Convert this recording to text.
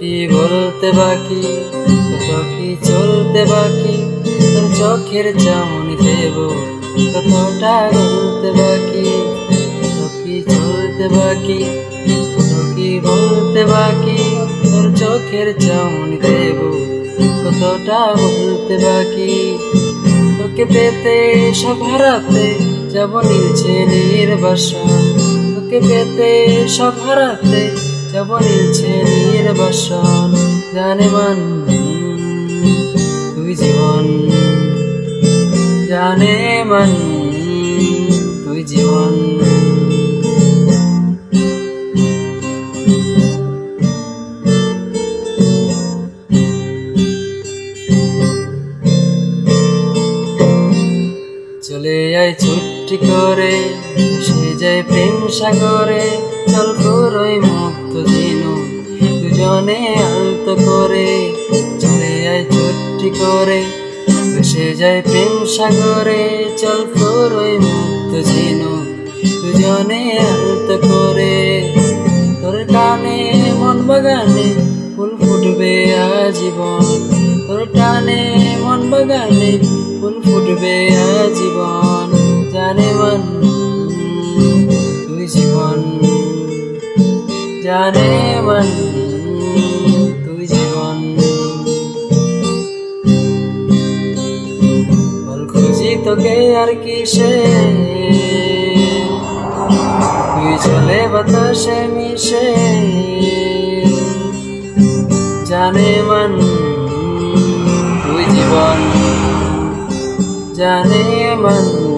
কি বলতে বাকি কত চলতে বাকি তোর চোখের চামনি দেব, কতটা বলতে বাকি কত চলতে বাকি কত কি বলতে বাকি তোর চোখের চামনি দেব, কতটা বলতে বাকি, তোকে পেতে সব হারাতে যাব নিচে নির্বাসন তোকে পেতে সব হারাতে যাব নিচে নির্বাসন জানে মান তুই জীবন। জানে মান তুই জীবন। চলে যায় ছুটি করে, সে যায় প্রেম সাগরে দুজনে আলতো করে, চলে যায় ছুটি করে সে যায় প্রেম সাগরে, চল করই মুক্ত দিনু দুজনে আলতো করে। তোর টানে মন বাগানে ফুল ফুটবে আজীবন, তোর টানে মন বাগানে ফুল ফুটবে আজীবন, জানে মন, তুই জীবন, জানে মন। তোকে আর কিসে? তুই চলে বাতাসে মিশে। জানে মন তুই জীবন। জানে মন।